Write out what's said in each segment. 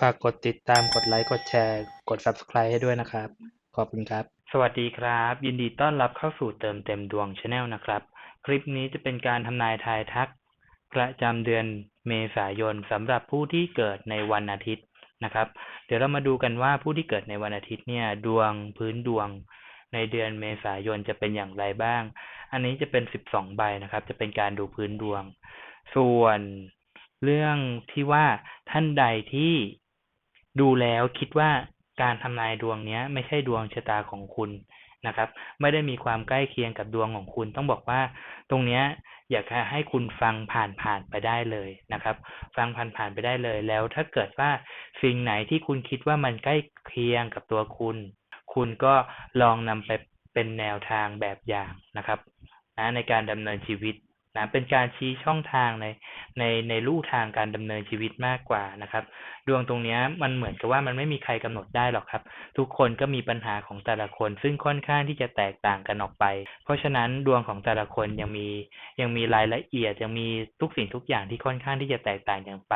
ฝากกดติดตามกดไลค์กดแชร์ กด Subscribe ให้ด้วยนะครับ ขอบคุณครับ สวัสดีครับ ยินดีต้อนรับเข้าสู่เติมเต็มดวงชาแนลนะครับ คลิปนี้จะเป็นการทำนายทายทัก ประจำเดือนเมษายนสำหรับผู้ที่เกิดในวันอาทิตย์นะครับ เดี๋ยวเรามาดูกันว่าผู้ที่เกิดในวันอาทิตย์เนี่ยดวงพื้นดวงในเดือนเมษายนจะเป็นอย่างไรบ้าง อันนี้จะเป็นสิบสองใบนะครับ จะเป็นการดูพื้นดวง ส่วนเรื่องที่ว่าท่านใดที่ ดูแล้วคิดว่าการทำนายดวงเนี้ย ไม่ใช่ดวงชะตาของคุณนะครับ ไม่ได้มีความใกล้เคียงกับดวงของคุณ ต้องบอกว่าตรงเนี้ยอยากให้คุณฟังผ่านผ่านไปได้เลยนะครับ ฟังผ่านผ่านไปได้เลยแล้ว ถ้าเกิดว่าสิ่งไหนที่คุณคิดว่ามันใกล้เคียงกับตัวคุณ คุณก็ลองนำไปเป็นแนวทางแบบอย่างนะครับนะในการดำเนินชีวิต นะเป็นการชี้ช่องทางในในในลู่ทางการดำเนินชีวิตมากกว่านะครับ ดวงตรงนี้มันเหมือนกับว่ามันไม่มีใครกำหนดได้หรอกครับ ทุกคนก็มีปัญหาของแต่ละคน ซึ่งค่อนข้างที่จะแตกต่างกันออกไป เพราะฉะนั้นดวงของแต่ละคนยังมียังมีรายละเอียดยังมีทุกสิ่งทุกอย่างที่ค่อนข้างที่จะแตกต่างกันไป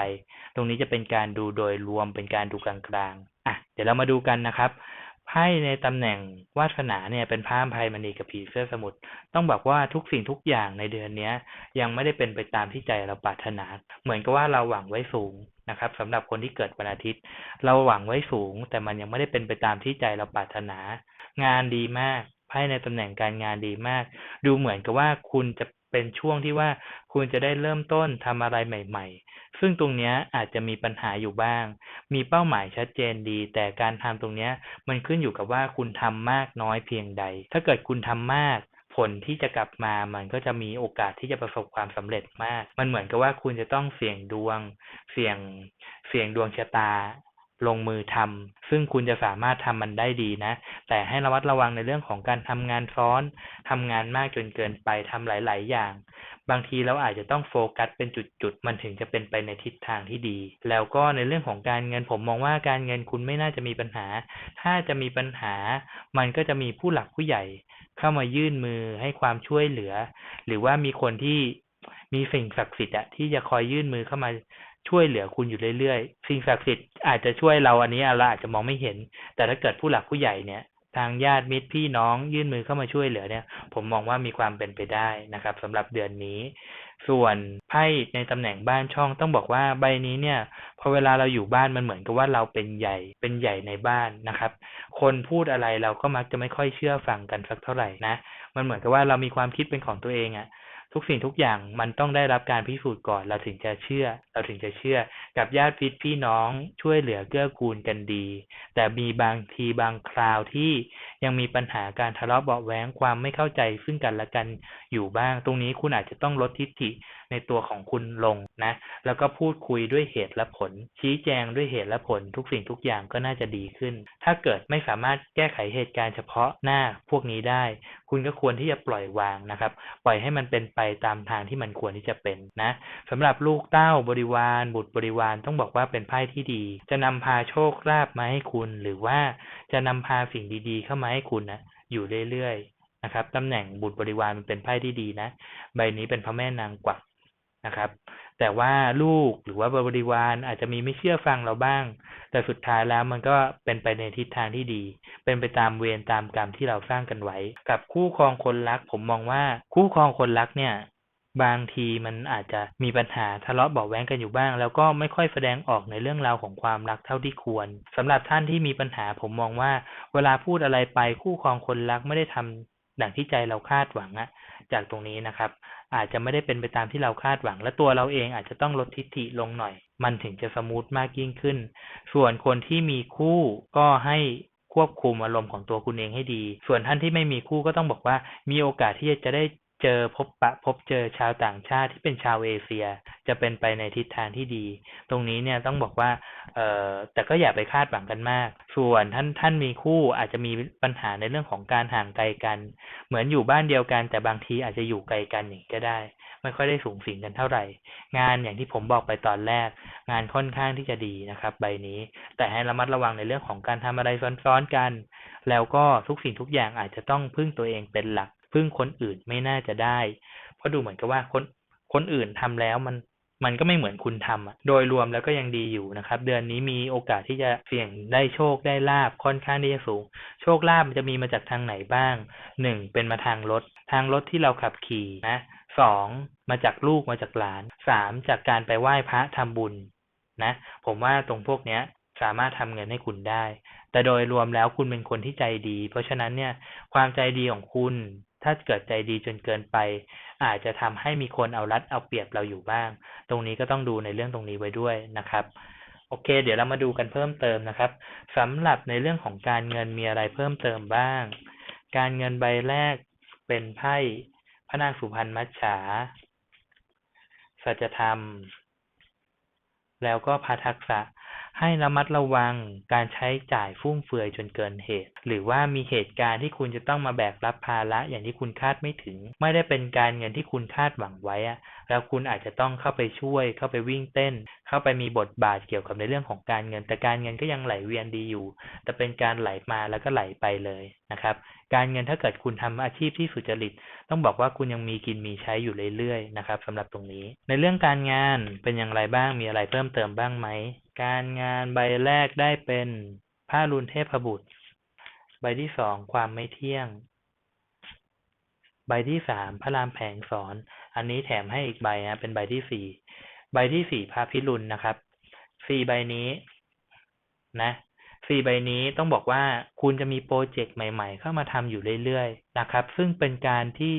ตรงนี้จะเป็นการดูโดยรวมเป็นการดูกลางๆอะเดี๋ยวเรามาดูกันนะครับ ไพ่ในตำแหน่งวาสนาเนี่ยเป็นพระอภัยมณีกับผีเสื้อสมุทรต้องบอกว่าทุกสิ่งทุกอย่างในเดือนเนี้ยยังไม่ได้เป็นไปตามที่ใจเราปรารถนา เหมือนกับว่าเราหวังไว้สูงนะครับสำหรับคนที่เกิดวันอาทิตย์ เราหวังไว้สูง แต่มันยังไม่ได้เป็นไปตามที่ใจเราปรารถนา งานดีมากไพ่ในตำแหน่งการงานดีมาก ดูเหมือนกับว่าคุณจะ เป็นช่วงที่ว่าคุณจะได้เริ่มต้นทำอะไรใหม่ ๆ ซึ่งตรงนี้อาจจะมีปัญหาอยู่บ้าง มีเป้าหมายชัดเจนดี แต่การทำตรงนี้มันขึ้นอยู่กับว่าคุณทำมากน้อยเพียงใด ถ้าเกิดคุณทำมากผลที่จะกลับมามันก็จะมีโอกาสที่จะประสบความสำเร็จมาก มันเหมือนกับว่าคุณจะต้องเสี่ยงดวง เสี่ยง เสี่ยงดวงชะตา ลงมือทำซึ่งคุณจะสามารถทำมันได้ดีนะ แต่ให้ระมัดระวังในเรื่องของการทำงานซ้อนทำงานมากจนเกินไปทำหลาย ๆ อย่าง บางทีเราอาจจะต้องโฟกัสเป็นจุด ๆ มันถึงจะเป็นไปในทิศทางที่ดี แล้วก็ในเรื่องของการเงินผมมองว่าการเงินคุณไม่น่าจะมีปัญหา ถ้าจะมีปัญหา มันก็จะมีผู้หลักผู้ใหญ่ เข้ามายื่นมือให้ความช่วยเหลือ หรือว่ามีคนที่มีสิ่งศักดิ์สิทธิ์อะที่จะคอยยื่นมือเข้ามา ช่วยเหลือคุณอยู่เรื่อยๆ สิ่งศักดิ์สิทธิ์อาจจะช่วยเราอันนี้เราอาจจะมองไม่เห็น แต่ถ้าเกิดผู้หลักผู้ใหญ่เนี่ย ทางญาติมิตรพี่น้องยื่นมือเข้ามาช่วยเหลือเนี่ย ผมมองว่ามีความเป็นไปได้นะครับสำหรับเดือนนี้ ส่วนไพ่ในตำแหน่งบ้านช่องต้องบอกว่าใบนี้เนี่ยพอเวลาเราอยู่บ้านมันเหมือนกับว่าเราเป็นใหญ่เป็นใหญ่ในบ้านนะครับ คนพูดอะไรเราก็มักจะไม่ค่อยเชื่อฟังกันสักเท่าไหร่นะ มันเหมือนกับว่าเรามีความคิดเป็นของตัวเองอะ ทุกสิ่งทุกอย่างมันต้องได้รับการพิสูจน์ก่อน เราถึงจะเชื่อ เราถึงจะเชื่อ กับญาติพี่พี่น้องช่วยเหลือเกื้อกูลกันดี แต่มีบางทีบางคราวที่ยังมีปัญหาการทะเลาะเบาแหวงความไม่เข้าใจซึ่งกันและกันอยู่บ้าง ตรงนี้คุณอาจจะต้องลดทิฐิ ในตัวของคุณลงนะ แล้วก็พูดคุยด้วยเหตุและผล ชี้แจงด้วยเหตุและผลทุกสิ่งทุกอย่างก็น่าจะดีขึ้น ถ้าเกิดไม่สามารถแก้ไขเหตุการณ์เฉพาะหน้าพวกนี้ได้ คุณก็ควรที่จะปล่อยวางนะครับ ปล่อยให้มันเป็นไปตามทางที่มันควรที่จะเป็นนะสำหรับลูกเต้าบริวาร บุตรบริวารต้องบอกว่าเป็นไพ่ที่ดี จะนำพาโชคลาภมาให้คุณหรือว่าจะนำพาสิ่งดีๆ เข้ามาให้คุณนะอยู่เรื่อยๆนะครับตำแหน่งบุตรบริวารมันเป็นไพ่ที่ดีนะ ใบนี้เป็นพระแม่นางกวัก นะครับ แต่ว่าลูกหรือว่าบริวารอาจจะมีไม่เชื่อฟังเราบ้าง แต่สุดท้ายแล้วมันก็เป็นไปในทิศทางที่ดี เป็นไปตามเวรตามกรรมที่เราสร้างกันไว้ กับคู่ครองคนรัก ผมมองว่าคู่ครองคนรักเนี่ยบางทีมันอาจจะมีปัญหาทะเลาะเบาแว้งกันอยู่บ้าง แล้วก็ไม่ค่อยแสดงออกในเรื่องราวของความรักเท่าที่ควรสำหรับท่านที่มีปัญหาผมมองว่า เวลาพูดอะไรไปคู่ครองคนรักไม่ได้ทำดังที่ใจเราคาดหวังอะ จากตรงนี้นะครับ อาจจะไม่ได้เป็นไปตามที่เราคาดหวัง และตัวเราเองอาจจะต้องลดทิฐิลงหน่อย มันถึงจะสมูทมากยิ่งขึ้น ส่วนคนที่มีคู่ก็ให้ควบคุมอารมณ์ของตัวคุณเองให้ดี ส่วนท่านที่ไม่มีคู่ก็ต้องบอกว่า มีโอกาสที่จะได้ เจอพบปะพบเจอชาวต่างชาติที่เป็นชาวเอเชีย จะเป็นไปในทิศทางที่ดี ตรงนี้เนี่ยต้องบอกว่าเอ่อแต่ก็อย่าไปคาดหวังกันมาก ส่วนท่านท่านมีคู่อาจจะมีปัญหาในเรื่องของการห่างไกลกัน เหมือนอยู่บ้านเดียวกัน แต่บางทีอาจจะอยู่ไกลกันอย่างก็ได้ ไม่ค่อยได้สูงสิงกันเท่าไหร่ งานอย่างที่ผมบอกไปตอนแรก งานค่อนข้างที่จะดีนะครับ ใบนี้ แต่ให้ระมัดระวังในเรื่องของการทำอะไรซ้อนๆกัน แล้วก็ทุกสิ่งทุกอย่างอาจจะต้องพึ่งตัวเองเป็นหลัก พึ่งคนอื่นไม่น่าจะได้ เพราะดูเหมือนกับว่าคนคนอื่นทำแล้วมันมันก็ไม่เหมือนคุณทำอะโดยรวมแล้วก็ยังดีอยู่นะครับ เดือนนี้มีโอกาสที่จะเสี่ยงได้โชคได้ลาบค่อนข้างที่จะสูง โชคลาภมันจะมีมาจากทางไหนบ้างหนึ่งเป็นมาทางรถ ทางรถที่เราขับขี่นะสองมาจากลูกมาจากหลานสามจากการไปไหว้พระทำบุญนะ ผมว่าตรงพวกเนี้ยสามารถทำเงินให้คุณได้ แต่โดยรวมแล้วคุณเป็นคนที่ใจดี เพราะฉะนั้นเนี่ยความใจดีของคุณ ถ้าเกิดใจดีจนเกินไป อาจจะทำให้มีคนเอารัดเอาเปรียบเราอยู่บ้าง ตรงนี้ก็ต้องดูในเรื่องตรงนี้ไว้ด้วยนะครับโอเค เดี๋ยวเรามาดูกันเพิ่มเติมนะครับสำหรับในเรื่องของการเงินมีอะไรเพิ่มเติมบ้าง การเงินใบแรกเป็นไพ่พระนางสุพรรณมัจฉาสัจธรรม แล้วก็พาทักษะ ให้ระมัดระวังการใช้จ่ายฟุ่มเฟือยจนเกินเหตุ หรือว่ามีเหตุการณ์ที่คุณจะต้องมาแบกรับภาระอย่างที่คุณคาดไม่ถึง ไม่ได้เป็นการเงินที่คุณคาดหวังไว้อะแล้วคุณอาจจะต้องเข้าไปช่วย เข้าไปวิ่งเต้น เข้าไปมีบทบาทเกี่ยวกับในเรื่องของการเงิน แต่การเงินก็ยังไหลเวียนดีอยู่ แต่เป็นการไหลมาแล้วก็ไหลไปเลยนะครับ การเงินถ้าเกิดคุณทำอาชีพที่สุจริต ต้องบอกว่าคุณยังมีกินมีใช้อยู่เรื่อยๆนะครับสำหรับตรงนี้ ในเรื่องการงานเป็นอย่างไรบ้างมีอะไรเพิ่มเติมบ้างไหม การงานใบแรกได้เป็นผ้ารุนเทพบุตร ใบที่สองความไม่เที่ยง ใบที่สามพระรามแผงสอน อันนี้แถมให้อีกใบนะเป็นใบที่สี่ใบที่สี่พระพิรุณนะครับสี่ใบนี้นะ สี่ใบนี้ต้องบอกว่าคุณจะมีโปรเจกต์ใหม่ ๆ เข้ามาทำอยู่เรื่อยๆนะครับ ซึ่งเป็นการที่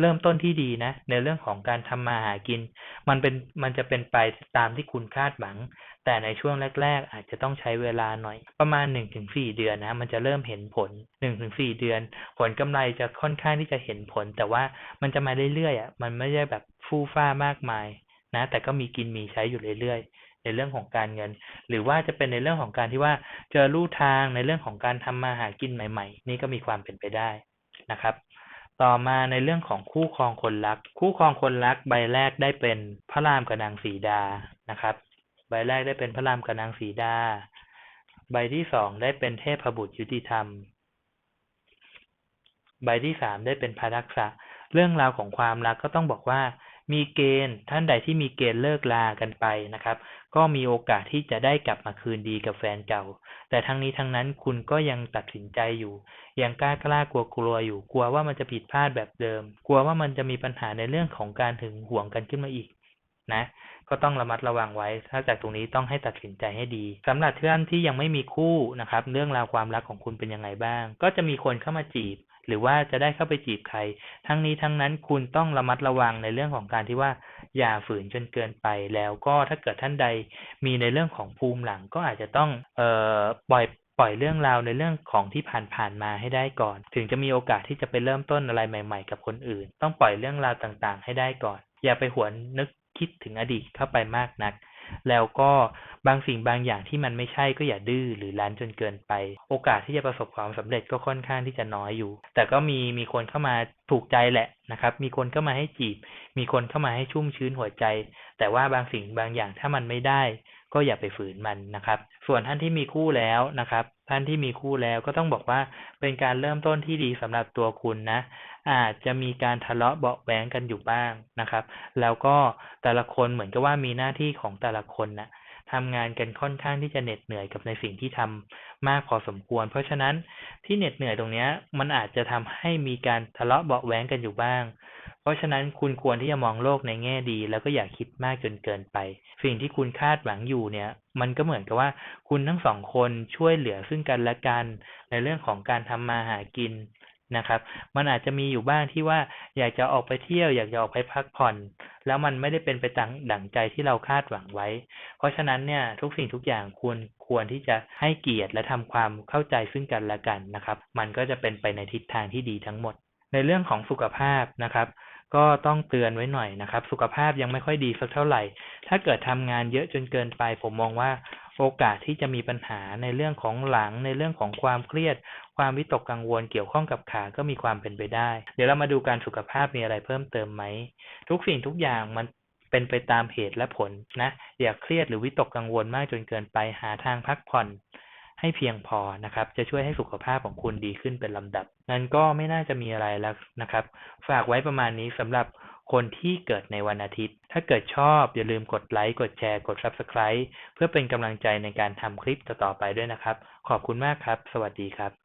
เริ่มต้นที่ดีนะ ในเรื่องของการทำมาหากิน มันเป็นมันจะเป็นไปตามที่คุณคาดหวัง แต่ในช่วงแรก ๆ อาจจะต้องใช้เวลาหน่อย ประมาณหนึ่งถึงสี่เดือนนะ มันจะเริ่มเห็นผลหนึ่งถึงสี่เดือน ผลกำไรจะค่อนข้างที่จะเห็นผล แต่ว่ามันจะมาเรื่อยๆอะมันไม่ได้แบบฟู่ฟ้ามากมายนะ แต่ก็มีกินมีใช้อยู่เรื่อยๆ ในเรื่องของการเงิน หรือว่าจะเป็นในเรื่องของการที่ว่าเจอลู่ทางในเรื่องของการทำมาหากินใหม่ ๆ นี่ก็มีความเป็นไปได้นะครับ ต่อมาในเรื่องของคู่ครองคนรัก คู่ครองคนรักใบแรกได้เป็นพระรามกับนางสีดานะครับ ใบแรกได้เป็นพระรามกับนางสีดา ใบที่สองได้เป็นเทพบุตรยุติธรรม ใบที่สามได้เป็นพระรักษะเรื่องราวของความรักก็ต้องบอกว่า มีเกณฑ์ท่านใดที่มีเกณฑ์เลิกลากันไปนะครับ ก็มีโอกาสที่จะได้กลับมาคืนดีกับแฟนเก่า แต่ทั้งนี้ทั้งนั้นคุณก็ยังตัดสินใจอยู่ ยังกล้ากล้ากลัวกลัวอยู่ กลัวว่ามันจะผิดพลาดแบบเดิม กลัวว่ามันจะมีปัญหาในเรื่องของการถึงห่วงกันขึ้นมาอีกนะ ก็ต้องระมัดระวังไว้ ถ้าจากตรงนี้ต้องให้ตัดสินใจให้ดีสำหรับเพื่อนที่ยังไม่มีคู่นะครับ เรื่องราวความรักของคุณเป็นยังไงบ้าง ก็จะมีคนเข้ามาจีบ หรือว่าจะได้เข้าไปจีบใคร ทั้งนี้ทั้งนั้นคุณต้องระมัดระวังในเรื่องของการที่ว่าอย่าฝืนจนเกินไปแล้วก็ถ้าเกิดท่านใดมีในเรื่องของภูมิหลัง ก็อาจจะต้องเอ่อปล่อยปล่อยเรื่องราวในเรื่องของที่ผ่านๆมาให้ได้ก่อน ถึงจะมีโอกาสที่จะไปเริ่มต้นอะไรใหม่ ๆ กับคนอื่น ต้องปล่อยเรื่องราวต่างๆ ให้ได้ก่อน อย่าไปหวนนึก คิดถึงอดีตเข้าไปมากนัก แล้วก็บางสิ่งบางอย่างที่มันไม่ใช่ก็อย่าดื้อหรือรั้นจนเกินไป โอกาสที่จะประสบความสำเร็จก็ค่อนข้างที่จะน้อยอยู่ แต่ก็มีมีคนเข้ามาถูกใจแหละนะครับ มีคนเข้ามาให้จีบ มีคนเข้ามาให้ชุ่มชื้นหัวใจ แต่ว่าบางสิ่งบางอย่างถ้ามันไม่ได้ ก็อย่าไปฝืนมันนะครับ ส่วนท่านที่มีคู่แล้วนะครับ ท่านที่มีคู่แล้วก็ต้องบอกว่าเป็นการเริ่มต้นที่ดีสำหรับตัวคุณนะ อาจจะมีการทะเลาะเบาะแว้งกันอยู่บ้างนะครับ แล้วก็แต่ละคนเหมือนกับว่ามีหน้าที่ของแต่ละคนนะทำงานกันค่อนข้างที่จะเหน็ดเหนื่อยกับในสิ่งที่ทำมากพอสมควร เพราะฉะนั้นที่เหน็ดเหนื่อยตรงเนี้ยมันอาจจะทำให้มีการทะเลาะเบาะแว้งกันอยู่บ้าง ราะฉะนั้นคุณควรที่จะมองโลกในแง่ดี แล้วก็อย่าคิดมากจนเกินไป สิ่งที่คุณคาดหวังอยู่เนี่ย มันก็เหมือนกับว่าคุณทั้งสองคนช่วยเหลือซึ่งกันและกัน ในเรื่องของการทำมาหากินนะครับ มันอาจจะมีอยู่บ้างที่ว่าอยากจะออกไปเที่ยว อยากจะออกไปพักผ่อน แล้วมันไม่ได้เป็นไปตามดั่งใจที่เราคาดหวังไว้ เพราะฉะนั้นเนี่ยทุกสิ่งทุกอย่างควรควรที่จะให้เกียรติและทำความเข้าใจซึ่งกันและกันนะครับ มันก็จะเป็นไปในทิศทางที่ดีทั้งหมด ในเรื่องของสุขภาพนะครับ ก็ต้องเตือนไว้หน่อยนะครับ สุขภาพยังไม่ค่อยดีสักเท่าไหร่ ถ้าเกิดทำงานเยอะจนเกินไป ผมมองว่าโอกาสที่จะมีปัญหาในเรื่องของหลัง ในเรื่องของความเครียด ความวิตกกังวลเกี่ยวข้องกับขาก็มีความเป็นไปได้ เดี๋ยวเรามาดูการสุขภาพมีอะไรเพิ่มเติมไหม ทุกสิ่งทุกอย่างมันเป็นไปตามเหตุและผลนะ อย่าเครียดหรือวิตกกังวลมากจนเกินไปหาทางพักผ่อน ให้เพียงพอนะครับ จะช่วยให้สุขภาพของคุณดีขึ้นเป็นลำดับ นั้นก็ไม่น่าจะมีอะไรแล้วนะครับ ฝากไว้ประมาณนี้สำหรับคนที่เกิดในวันอาทิตย์ ถ้าเกิดชอบอย่าลืมกดไลค์ กดแชร์ กด Subscribe เพื่อเป็นกำลังใจในการทำคลิปต่อๆไปด้วยนะครับ ขอบคุณมากครับ สวัสดีครับ